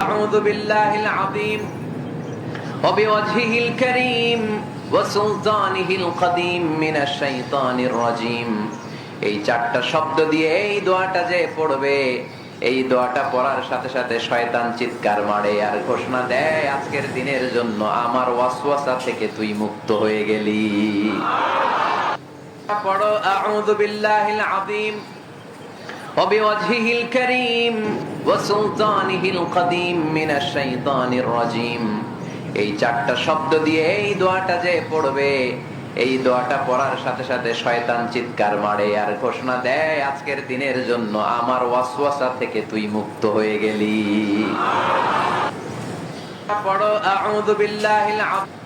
أعوذ بالله العظيم وبوجهه الكريم وسلطانه القديم من الشيطان الرجيم এই চারটা শব্দ দিয়ে এই দোয়াটা যে পড়বে এই দোয়াটা পড়ার সাথে সাথে শয়তান চিৎকার মারে আর ঘোষণা দেয় আজকের দিনের জন্য আমার ওয়াসওয়াসা থেকে তুই মুক্ত হয়ে গেলি পড়ো আউযু বিল্লাহিল আযীম وبوجهه الكريم وسلطانه القديم من الشيطان الرجيم এই চারটা শব্দ দিয়ে এই দোয়াটা যে পড়বে এই দোয়াটা পড়ার সাথে সাথে শয়তান চিৎকার মারে আর ঘোষণা দেয় আজকের দিনের জন্য আমার ওয়াসওয়াসা থেকে তুই মুক্ত হয়ে গেলি পড়ো আউযু বিল্লাহিল আযীম